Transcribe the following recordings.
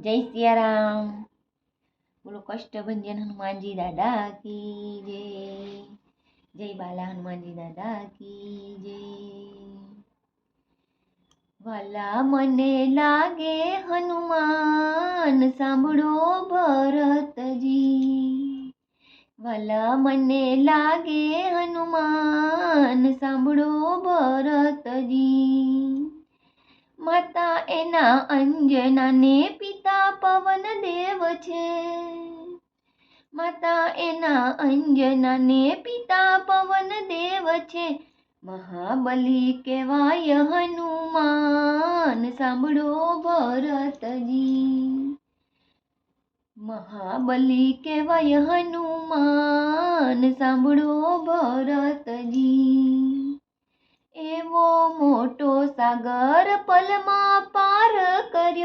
જય સિયારામ. બોલો કષ્ટભંજન હનુમાનજી દાદા કી જય. જય બાલા હનુમાનજી દાદા કી જય. વાલા મને લાગે હનુમાન, સાંભળો ભરતજી. વાલા મને લાગે હનુમાન, સાંભળો ભરતજી. માતા એના અંજનાને પિતા પવન દેવ છે. માતા એના અંજનાને પિતા પવન દેવ છે. મહાબલી કહેવાય હનુમાન, સાંભળો ભરતજી. મહાબલી કહેવાય હનુમાન, સાંભળો ભરતજી. એવો મોટો સાગર પલમાં પાર કર્યો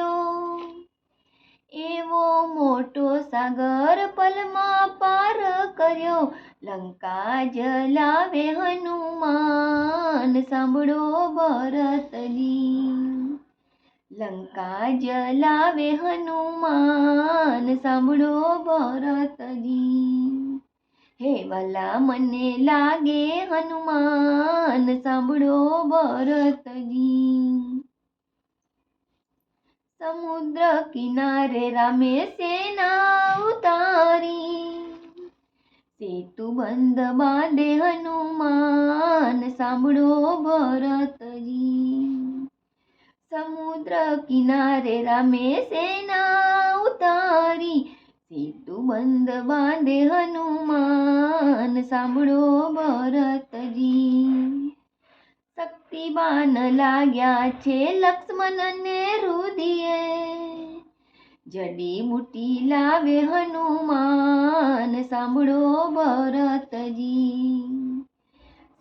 કર્યો. લંકા જલાવે હનુમાન, સાંભળો ભરતજી લંકા જલાવે હનુમાન, સાંભળો ભરતજી હે વાલા, મને લાગે હનુમાન, સાંભળો ભરતજી સમુદ્ર કિનારે રામે સેના ઉતારી. સેતુ બંધ બાંધે હનુમાન, સાંભળો ભરતજી. સમુદ્ર કિનારે રામે સેના ઉતારી. સેતુ બંધ બાંધે હનુમાન, સાંભળો ભરતજી. શક્તિબાન લાગ્યા છે લક્ષ્મણને રુદિયે. જડી બુટી લાવે હનુમાન, સાંભળો ભરતજી.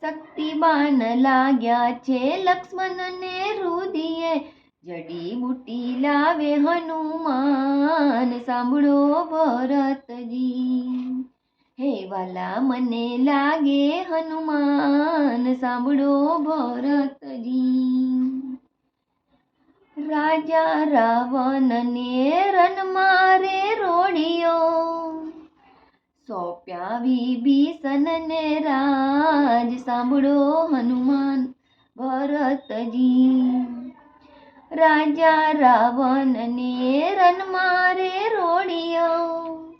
શક્તિબાન લાગ્યા છે લક્ષ્મણને રુદિયે. જડી બુટી લાવે હનુમાન, સાંભળો ભરતજી. હે વાલા, મને લાગે હનુમાન, સાંભળો ભરતજી. રાજા રાવણને રન મારે રોડિયો સોંપ્યા વિભીષણને રાજ સાંભળો હનુમાન ભરતજી. રાજા રાવણને રન મારે રોડિયો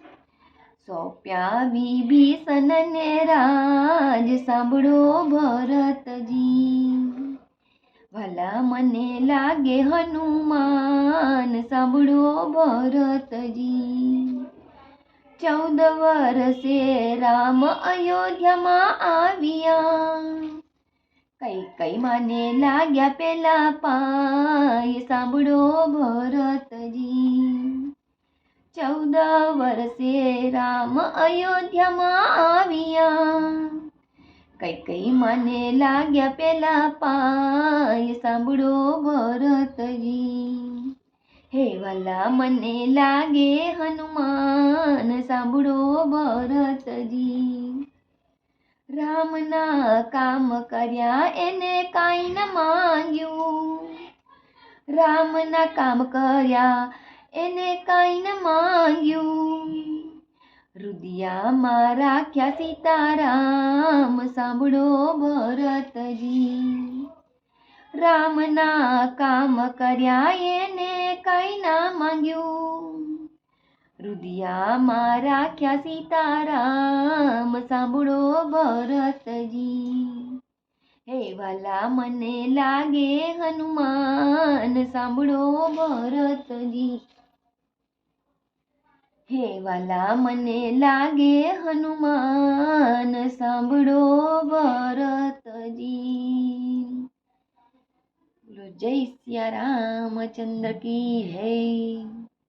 સોંપ્યા વિભીષણને રાજ સાંભળો ભરતજી. ભલા મને લાગે હનુમાન, સાંભળો ભરતજી. ચૌદ વર્ષે રામ અયોધ્યામાં આવ્યા. કઈ કઈ મને લાગ્યા પેલા પાય, સાંભળો ભરતજી. ચૌદ વર્ષે રામ અયોધ્યામાં આવ્યા. કઈ કઈ મને લાગ્યા પેલા પાય, સાંભળો ભરતજી હે વાલા, મને લાગે હનુમાન, સાંભળો ભરતજી રામના કામ કર્યા એને કાંઈ ન માંગ્યું. રામના કામ કર્યા એને કાંઈ ન માંગ્યું. રુદિયામાં રાખ્યા સીતારામ સાંભળો ભરતજી રામના કામ કર્યા એને કઈ ના માંગ્યું રુદિયામાં રાખ્યા સીતારામ સાંભળો ભરતજી હે વાલા મને લાગે હનુમાન સાંભળો ભરતજી હે વાલા મને લાગે હનુમાન સાંભળો ભરતજી બોલો જય સિયા રામચંદ્ર કી હે.